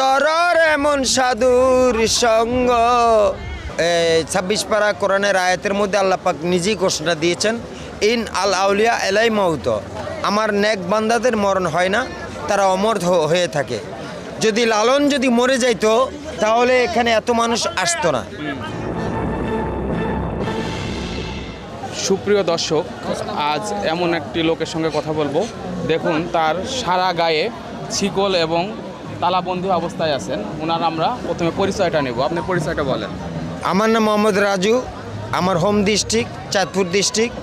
দরর এমন সাধুর সঙ্গ। ছাব্বিশ পারা কোরআনের আয়াতের মধ্যে আল্লাহ পাক নিজেই ঘোষণা দিয়েছেন, ইন আল আউলিয়া এলাই মাউত। আমার নেক বান্দাদের মরণ হয় না, তারা অমর হয়ে থাকে। যদি লালন যদি মরে যাইতো, তাহলে এখানে এত মানুষ আসতো না। সুপ্রিয় দর্শক, আজ এমন একটি লোকের সঙ্গে কথা বলব। দেখুন, তার সারা গায়ে ছিকল এবং তালাবন্দি অবস্থায় আছেন। ওনার আমরা প্রথমে পরিচয়টা নেব। আপনি পরিচয়টা বলেন। আমার নাম মোহাম্মদ রাজু। আমার হোম ডিস্ট্রিক্ট চাঁদপুর ডিস্ট্রিক্ট।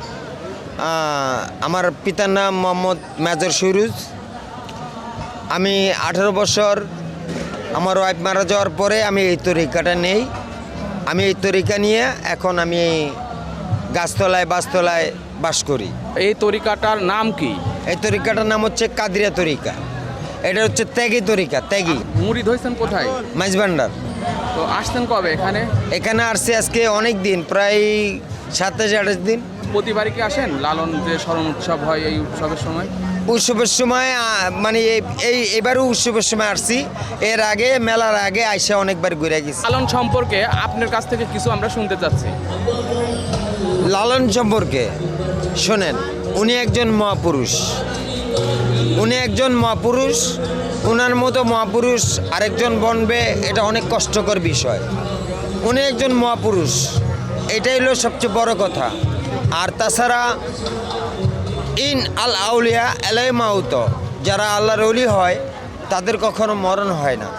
আমার পিতার নাম মোহাম্মদ মেজর সুরুজ। আমি আঠেরো বছর আমার ওয়াইফ মারা যাওয়ার পরে আমি এই তরিকাটা নেই। আমি এই তরিকা নিয়ে এখন আমি গাছতলায় বাসতলায় বাস করি। এই তরিকাটার নাম কি? এই তরিকাটার নাম হচ্ছে কাদিরা তরিকা। এটা হচ্ছে ত্যাগী তরিকা ত্যাগী। মুড়ি ধরছেন কোথায়? মাইজভান্ডার তো আসছেন কবে এখানে? এখানে আসছে আজকে অনেক দিন প্রায় সাতাশ আঠাশ দিন। প্রতিবারই কি আসেন? লালন যে স্মরণ উৎসব হয় এই উৎসবের সময়? উৎসবের সময় মানে এই- এই এবারও উৎসবের সময় আসছি। এর আগে মেলার আগে আইসা অনেকবার ঘুরে গেছি। লালন সম্পর্কে আপনার কাছ থেকে কিছু আমরা শুনতে চাচ্ছি। লালন সম্পর্কে শোনেন উনি একজন মহাপুরুষ। উনি একজন মহাপুরুষ ওনার মতো মহাপুরুষ আরেকজন বনবে এটা অনেক কষ্টকর বিষয়। উনি একজন মহাপুরুষ এটাই হলো সবচেয়ে বড় কথা। আর তাছাড়া ইন আল আউলিয়া এলাই মাউত যারা আল্লাহর অলি হয় তাদের কখনো মরণ হয় না।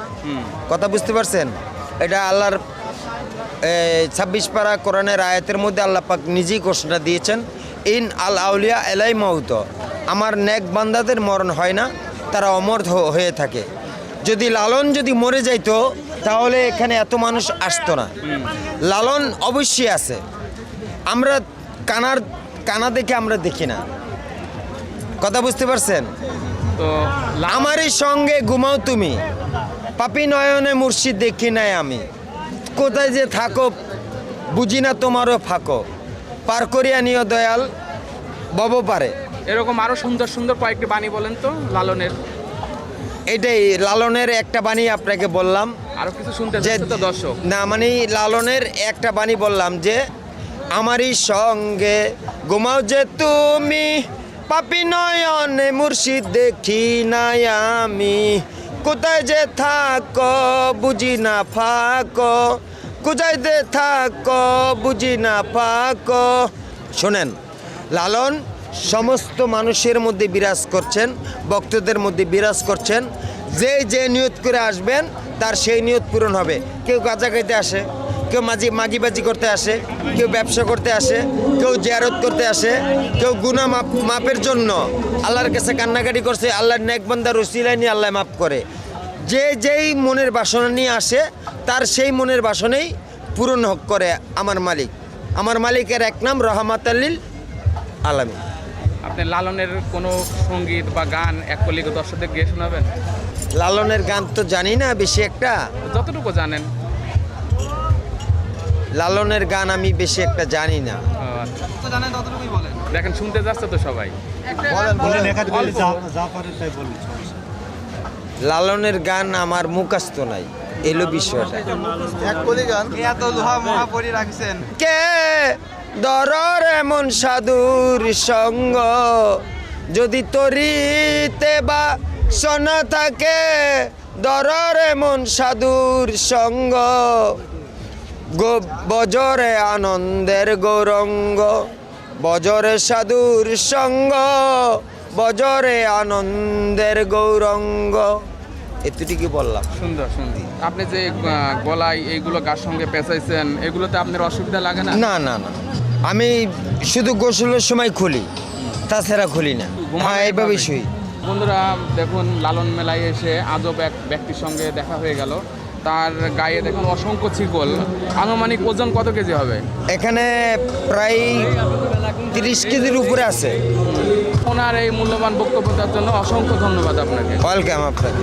কথা বুঝতে পারছেন? এটা আল্লাহর ছাব্বিশ পারা কোরআনের আয়াতের মধ্যে আল্লাহ পাক নিজেই ঘোষণা দিয়েছেন ইন আল আউলিয়া এলাই মাউত। আমার নেক বান্দাদের মরণ হয় না তারা অমর হয়ে থাকে। যদি লালন যদি মরে যাইতো তাহলে এখানে এত মানুষ আসতো না। লালন অবশ্যই আছে। আমরা কানার কানা দেখে আমরা দেখি না। কথা বুঝতে পারছেন? তো আমারই সঙ্গে ঘুমাও তুমি। পাপি নয়নে মুর্শিদ দেখি নাই আমি। কোথায় যে থাকো বুঝি না তোমারও ফাঁকো। পার করিয়া নিও দয়াল বব পারে। এরকম আরও সুন্দর সুন্দর কয়েকটি বাণী বলেন তো লালনের। এটাই লালনের একটা বাণী আপনাকে বললাম। আরও কিছু শুনতে তো দর্শক। না মানে লালনের একটা বাণী বললাম যে আমারই সঙ্গে ঘুমাও যে তুমি পাপি নয়নে মুর্শিদ দেখি নাই আমি। কোথায় যে থাকো বুঝি না ফাঁকো। কোথায় যে থাকো বুঝি না ফাঁকো। শোনেন লালন সমস্ত মানুষের মধ্যে বিরাজ করছেন, ভক্তদের মধ্যে বিরাজ করছেন। যে যে নিয়ত করে আসবেন, তার সেই নিয়ত পূরণ হবে। কেউ গাঁজা খাইতে আসে, কেউ মাঝি, মাগিবাজি করতে আসে, কেউ ব্যবসা করতে আসে, কেউ জিয়ারত করতে আসে, কেউ গুনা মাপ মাপের জন্য আল্লাহর কাছে কান্নাকাটি করছে, আল্লাহর নেকবন্দার রসিলাই নিয়ে আল্লাহ মাপ করে। যে যেই মনের বাসনা নিয়ে আসে, তার সেই মনের বাসনেই পূরণ করে আমার মালিক। আমার মালিকের এক নাম রহমাত আল্লিল আলামী আপনি লালনের কোনো সংগীত বা গান এক কলিগ দর্শকদের গিয়ে শোনাবেন? লালনের গান তো জানি না বেশি একটা। যতটুকু জানেন। লালনের গান আমি বেশি একটা জানি না। আচ্ছা। দেখেন শুনতে যাচ্ছে তো সবাই। লালনের গান আমার মুখাস্ত নাই এলো বিষয়টা। এত লোহা মহাপরি রাখছেন। কে? দরর এমন সাধুর সঙ্গ। যদি তরিতে বা সোনা থাকে দরর এমন সাধুর সঙ্গ। বজরে আনন্দের গৌরঙ্গ বজরে সাধুর সঙ্গ বজরে আনন্দের গৌরঙ্গ। এতটুকু বললাম? সুন্দর সুন্দর। আপনি যে গলায় এইগুলো গার সঙ্গে পেঁচাইছেন এগুলোতে আপনার অসুবিধা লাগে না? না না না। আমি শুধু গোসলের সময় খুলি তাছাড়া খুলি না। হ্যাঁ এইভাবেই। শুই। বন্ধুরা দেখুন লালন মেলায় এসে আজব এক ব্যক্তির সঙ্গে দেখা হয়ে গেল। তার গায়ে দেখুন অসংখ্য ছিকল। আনুমানিক ওজন কত কেজি হবে? এখানে প্রায় তিরিশ কেজির উপরে আছে। ওনার এই মূল্যবান বক্তব্য দেওয়ার জন্য অসংখ্য ধন্যবাদ আপনাকে। ওয়েলকাম আপনাকে।